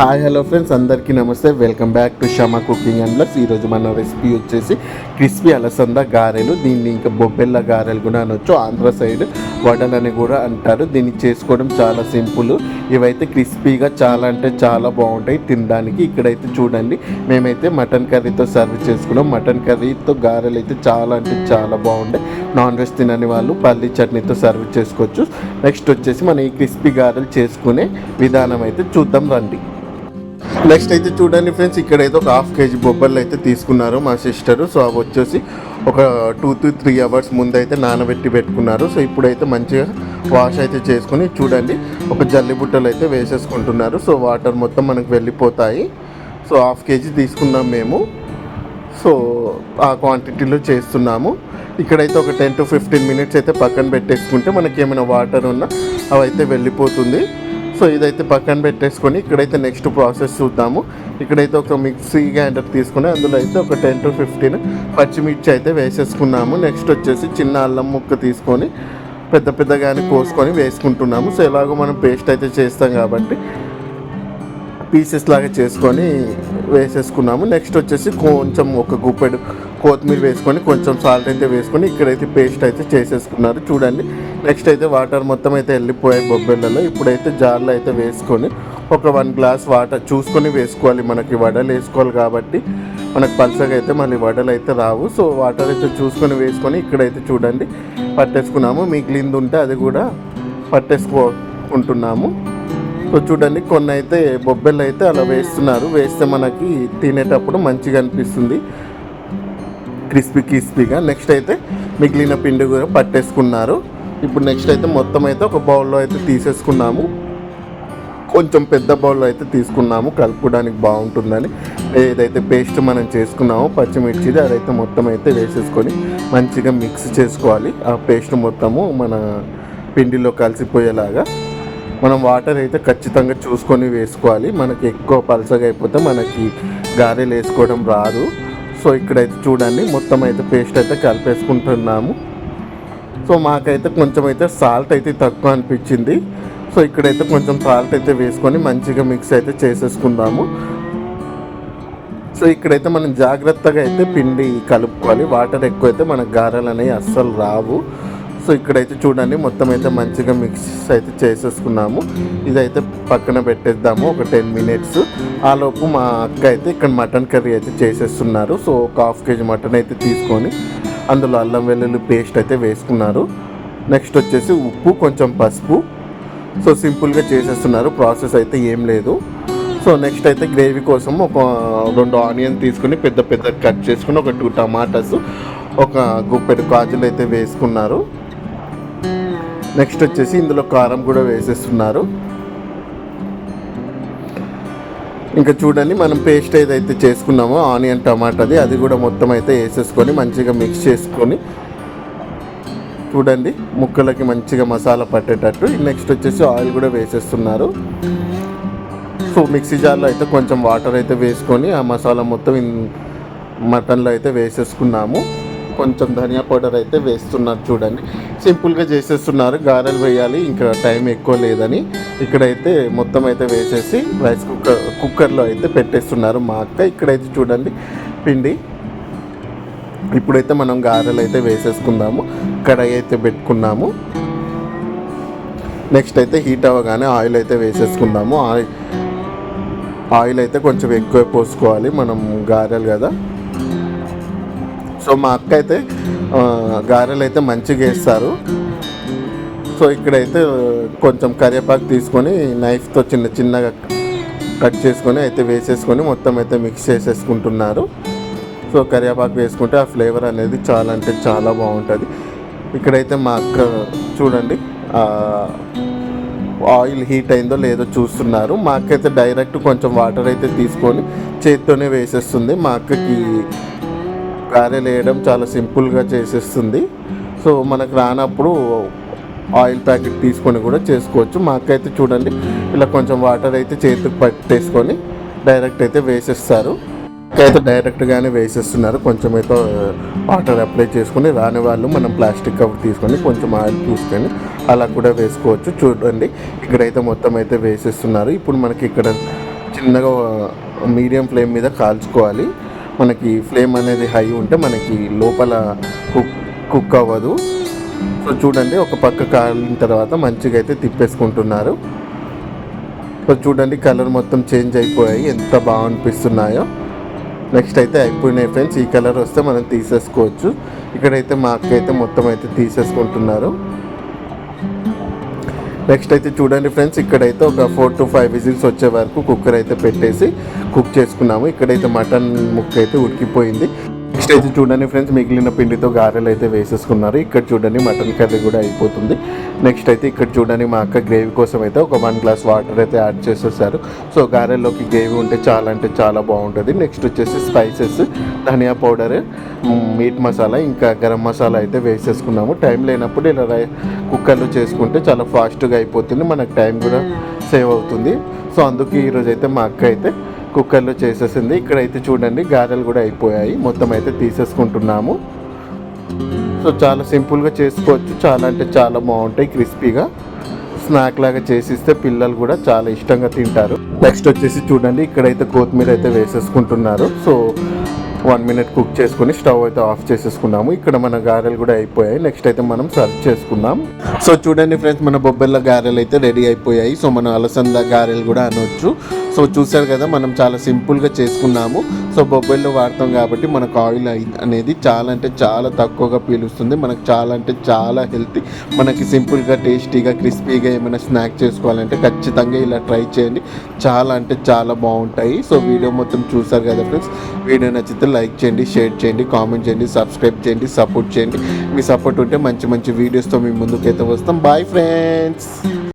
Hi hello friends అందరికీ నమస్తే. Welcome back to Shama cooking and bless ఈరోజు మన రెసిపీ వచ్చేసి క్రిస్పీ అలసంద గారెలు. దీన్ని ఇంకా బొబ్బెల్ల గారెలు కూడా అనొచ్చు. ఆంధ్ర సైడ్ వడలని కూడా అంటారు. దీన్ని చేసుకోవడం చాలా సింపుల్. ఇవైతే క్రిస్పీగా చాలా అంటే చాలా బాగుంటాయి తినడానికి. ఇక్కడైతే చూడండి మేమైతే మటన్ కర్రీతో సర్వ్ చేసుకున్నాం. మటన్ కర్రీతో గారెలు అయితే చాలా అంటే చాలా బాగుంటాయి. నాన్ వెజ్ తినని వాళ్ళు పల్లి చట్నీతో సర్వ్ చేసుకోవచ్చు. నెక్స్ట్ వచ్చేసి మనం ఈ క్రిస్పీ గారెలు చేసుకునే విధానం అయితే చూద్దాం రండి. నెక్స్ట్ అయితే చూడండి ఫ్రెండ్స్ ఇక్కడ అయితే ఒక హాఫ్ కేజీ బొబ్బర్లు అయితే తీసుకున్నారు మా సిస్టరు సో అవి వచ్చేసి ఒక టూ టు త్రీ అవర్స్ ముందు అయితే నానబెట్టి పెట్టుకున్నారు. సో ఇప్పుడైతే మంచిగా వాష్ అయితే చేసుకుని చూడండి ఒక జల్లి బుట్టలు అయితే వేసేసుకుంటున్నారు. సో వాటర్ మొత్తం మనకు వెళ్ళిపోతాయి. సో హాఫ్ కేజీ తీసుకున్నాం మేము. సో ఆ క్వాంటిటీలో చేస్తున్నాము. ఇక్కడైతే ఒక టెన్ టు ఫిఫ్టీన్ మినిట్స్ అయితే పక్కన పెట్టేసుకుంటే మనకి ఏమైనా వాటర్ ఉన్నా అవైతే వెళ్ళిపోతుంది. సో ఇదైతే పక్కన పెట్టేసుకొని ఇక్కడైతే నెక్స్ట్ ప్రాసెస్ చూద్దాము. ఇక్కడైతే ఒక మిక్సీ గ్రైండర్ తీసుకుని అందులో అయితే ఒక టెన్ టు ఫిఫ్టీన్ పచ్చిమిర్చి అయితే వేసేసుకున్నాము. నెక్స్ట్ వచ్చేసి చిన్న అల్లం ముక్క తీసుకొని పెద్ద పెద్దగానే కోసుకొని వేసుకుంటున్నాము. సో ఎలాగో మనం పేస్ట్ అయితే చేస్తాం కాబట్టి పీసెస్ లాగా చేసుకొని వేసేసుకున్నాము. నెక్స్ట్ వచ్చేసి కొంచెం ఒక గుప్పెడు కొత్తిమీర వేసుకొని కొంచెం సాల్ట్ అయితే వేసుకొని ఇక్కడైతే పేస్ట్ అయితే చేసేసుకున్నారు. చూడండి. నెక్స్ట్ అయితే వాటర్ మొత్తం అయితే వెళ్ళిపోయాయి బొబ్బెళ్ళలో. ఇప్పుడైతే జార్లో అయితే వేసుకొని ఒక వన్ గ్లాస్ వాటర్ చూసుకొని వేసుకోవాలి మనకి. వడలు వేసుకోవాలి కాబట్టి మనకు పల్సగా అయితే మళ్ళీ వడలు అయితే రావు. సో వాటర్ అయితే చూసుకొని వేసుకొని ఇక్కడైతే చూడండి. పట్టేసుకున్నాము. మిగిలింది ఉంటే అది కూడా పట్టేసుకో ఉంటున్నాము చూడండి కొన్ని అయితే బొబ్బెలు అయితే అలా వేస్తున్నారు. వేస్తే మనకి తినేటప్పుడు మంచిగా అనిపిస్తుంది. క్రిస్పీ క్రిస్పీగా. నెక్స్ట్ అయితే మిగిలిన పిండి కూడా పట్టేసుకున్నారు. ఇప్పుడు నెక్స్ట్ అయితే మొత్తం అయితే ఒక బౌల్లో అయితే తీసేసుకున్నాము. కొంచెం పెద్ద బౌల్లో అయితే తీసుకున్నాము. కలుపుకోవడానికి బాగుంటుందని. ఏదైతే పేస్ట్ మనం చేసుకున్నామో పచ్చిమిర్చిది అదైతే మొత్తం అయితే వేసేసుకొని మంచిగా మిక్స్ చేసుకోవాలి. ఆ పేస్ట్ మొత్తము మన పిండిలో కలిసిపోయేలాగా. మనం వాటర్ అయితే ఖచ్చితంగా చూసుకొని వేసుకోవాలి. మనకి ఎక్కువ పలసగా అయిపోతే మనకి గారెలు వేసుకోవడం రాదు. సో ఇక్కడైతే చూడండి మొత్తం అయితే పేస్ట్ అయితే కలిపేసుకుంటున్నాము. సో మాకైతే కొంచెం అయితే సాల్ట్ అయితే తక్కువ అనిపించింది. సో ఇక్కడైతే కొంచెం సాల్ట్ అయితే వేసుకొని మంచిగా మిక్స్ అయితే చేసేసుకుందాము. సో ఇక్కడైతే మనం జాగ్రత్తగా అయితే పిండి కలుపుకోవాలి. వాటర్ ఎక్కువైతే మన గారెలు అనేవి అస్సలు రావు. సో ఇక్కడైతే చూడండి మొత్తం అయితే మంచిగా మిక్స్ అయితే చేసేసుకున్నాము. ఇదైతే పక్కన పెట్టేద్దాము ఒక టెన్ మినిట్స్ ఆలోపు మా అక్క అయితే ఇక్కడ మటన్ కర్రీ అయితే చేసేస్తున్నారు. సో ఒక హాఫ్ కేజీ మటన్ అయితే తీసుకొని అందులో అల్లం వెల్లుల్లి పేస్ట్ అయితే వేసుకున్నారు. నెక్స్ట్ వచ్చేసి ఉప్పు కొంచెం పసుపు. సో సింపుల్గా చేసేస్తున్నారు ప్రాసెస్ అయితే ఏం లేదు. సో నెక్స్ట్ అయితే గ్రేవీ కోసం ఒక రెండు ఆనియన్ తీసుకుని పెద్ద పెద్ద కట్ చేసుకుని ఒక టూ టమాటాస్ ఒక గుప్పెడు కాజులు అయితే వేసుకున్నారు. నెక్స్ట్ వచ్చేసి ఇందులో కారం కూడా వేసేస్తున్నారు. ఇంకా చూడండి మనం పేస్ట్ ఏదైతే చేసుకున్నామో ఆనియన్ టమాటాది అది కూడా మొత్తం అయితే వేసేసుకొని మంచిగా మిక్స్ చేసుకొని చూడండి ముక్కలకి మంచిగా మసాలా పట్టేటట్టు. నెక్స్ట్ వచ్చేసి ఆయిల్ కూడా వేసేస్తున్నారు. సో మిక్సీ జార్లో అయితే కొంచెం వాటర్ అయితే వేసుకొని ఆ మసాలా మొత్తం మటన్లో అయితే వేసేసుకున్నాము. కొంచెం ధనియా పౌడర్ అయితే వేస్తున్నారు చూడండి. సింపుల్గా చేసేస్తున్నారు. గారెలు వేయాలి ఇంకా టైం ఎక్కువ లేదని. ఇక్కడైతే మొత్తం అయితే వేసేసి రైస్ కుక్కర్ కుక్కర్లో అయితే పెట్టేస్తున్నారు మా అక్క. ఇక్కడైతే చూడండి పిండి. ఇప్పుడైతే మనం గారెలు అయితే వేసేసుకుందాము. కడాయి అయితే పెట్టుకున్నాము. నెక్స్ట్ అయితే హీట్ అవ్వగానే ఆయిల్ అయితే వేసేసుకుందాము. ఆయిల్ ఆయిల్ అయితే కొంచెం ఎక్కువ పోసుకోవాలి మనం గారెలు కదా. సో మా అక్క అయితే గారెలు అయితే మంచిగా వేస్తారు. సో ఇక్కడైతే కొంచెం కరివేపాకు తీసుకొని నైఫ్తో చిన్న చిన్నగా కట్ చేసుకొని అయితే వేసేసుకొని మొత్తం అయితే మిక్స్ చేసేసుకుంటున్నారు. సో కరివేపాకు వేసుకుంటే ఆ ఫ్లేవర్ అనేది చాలా అంటే చాలా బాగుంటుంది. ఇక్కడైతే మా అక్క చూడండి ఆయిల్ హీట్ అయిందో లేదో చూస్తున్నారు. మా అక్క అయితే డైరెక్ట్ కొంచెం వాటర్ అయితే తీసుకొని చేత్తోనే వేసేస్తుంది. మా అక్కకి గారెలు వేయడం చాలా సింపుల్గా చేసేస్తుంది. సో మనకు రానప్పుడు ఆయిల్ ప్యాకెట్ తీసుకొని కూడా చేసుకోవచ్చు. మాకైతే చూడండి ఇలా కొంచెం వాటర్ అయితే చేతికి పట్టేసుకొని డైరెక్ట్ అయితే వేసేస్తారు. అయితే డైరెక్ట్గానే వేసేస్తున్నారు. కొంచెం అయితే వాటర్ అప్లై చేసుకొని రాని వాళ్ళు మనం ప్లాస్టిక్ కవర్ తీసుకొని కొంచెం ఆయిల్ తీసుకొని అలా కూడా వేసుకోవచ్చు. చూడండి ఇక్కడైతే మొత్తం అయితే వేసేస్తున్నారు. ఇప్పుడు మనకి ఇక్కడ చిన్నగా మీడియం ఫ్లేమ్ మీద కాల్చుకోవాలి. మనకి ఫ్లేమ్ అనేది హై ఉంటే మనకి లోపల కుక్ కుక్ అవ్వదు. సో చూడండి ఒక పక్క కాలిన తర్వాత మంచిగా అయితే తిప్పేసుకుంటున్నారు. సో చూడండి కలర్ మొత్తం చేంజ్ అయిపోయాయి. ఎంత బాగా అనిపిస్తున్నాయో. నెక్స్ట్ అయితే అయిపోయినాయి ఫ్రెండ్స్. ఈ కలర్ వస్తే మనం తీసేసుకోవచ్చు. ఇక్కడైతే మా అక్క అయితే మొత్తం అయితే తీసేసుకుంటున్నారు. నెక్స్ట్ అయితే చూడండి ఫ్రెండ్స్ ఇక్కడైతే ఒక ఫోర్ టు ఫైవ్ విజిల్స్ వచ్చే వరకు కుక్కర్ అయితే పెట్టేసి కుక్ చేసుకున్నాము. ఇక్కడైతే మటన్ ముక్క అయితే ఉడికిపోయింది. నెక్స్ట్ అయితే చూడండి ఫ్రెండ్స్ మిగిలిన పిండితో గారెలు అయితే వేసేసుకున్నారు. ఇక్కడ చూడండి మటన్ కర్రీ కూడా అయిపోతుంది. నెక్స్ట్ అయితే ఇక్కడ చూడండి మా అక్క గ్రేవీ కోసం అయితే ఒక వన్ గ్లాస్ వాటర్ అయితే యాడ్ చేసేసారు. సో గారెల్లోకి గ్రేవీ ఉంటే చాలా అంటే చాలా బాగుంటుంది. నెక్స్ట్ వచ్చేసి స్పైసెస్ ధనియా పౌడర్ మీట్ మసాలా ఇంకా గరం మసాలా అయితే వేసేసుకున్నాము. టైం లేనప్పుడు ఇలా కుక్కర్లో చేసుకుంటే చాలా ఫాస్ట్గా అయిపోతుంది. మనకు టైం కూడా సేవ్ అవుతుంది. సో అందుకే ఈరోజు అయితే మా అక్క అయితే కుక్కర్లో చేసేసింది. ఇక్కడైతే చూడండి గారెలు కూడా అయిపోయాయి. మొత్తం అయితే తీసేసుకుంటున్నాము. సో చాలా సింపుల్గా చేసుకోవచ్చు. చాలా అంటే చాలా బాగుంటాయి క్రిస్పీగా. స్నాక్ లాగా చేసిస్తే పిల్లలు కూడా చాలా ఇష్టంగా తింటారు. నెక్స్ట్ వచ్చేసి చూడండి ఇక్కడైతే కొత్తిమీర అయితే వేసేసుకుంటున్నారు. సో వన్ మినిట్ కుక్ చేసుకుని స్టవ్ అయితే ఆఫ్ చేసేసుకున్నాము. ఇక్కడ మన గారెలు కూడా అయిపోయాయి. నెక్స్ట్ అయితే మనం సర్వ్ చేసుకుందాం. సో చూడండి ఫ్రెండ్స్ మన బొబ్బెల్ల గారెలు అయితే రెడీ అయిపోయాయి. సో మన అలసంద గారెలు కూడా అనొచ్చు. సో చూసారు కదా మనం చాలా సింపుల్గా చేసుకున్నాము. సో బొబ్బెల్లో వాడతాం కాబట్టి మనకు ఆయిల్ అనేది చాలా అంటే చాలా తక్కువగా పీలుస్తుంది. మనకు చాలా అంటే చాలా హెల్తీ. మనకి సింపుల్గా టేస్టీగా క్రిస్పీగా ఏమైనా స్నాక్ చేసుకోవాలంటే ఖచ్చితంగా ఇలా ట్రై చేయండి. చాలా అంటే చాలా బాగుంటాయి. సో వీడియో మొత్తం చూసారు కదా ఫ్రెండ్స్. వీడియో నచ్చితే లైక్ చేయండి షేర్ చేయండి కామెంట్ చేయండి సబ్స్క్రైబ్ చేయండి సపోర్ట్ చేయండి. మీ సపోర్ట్ ఉంటే మంచి మంచి వీడియోస్తో మీ ముందుకైతే వస్తాం. Bye friends.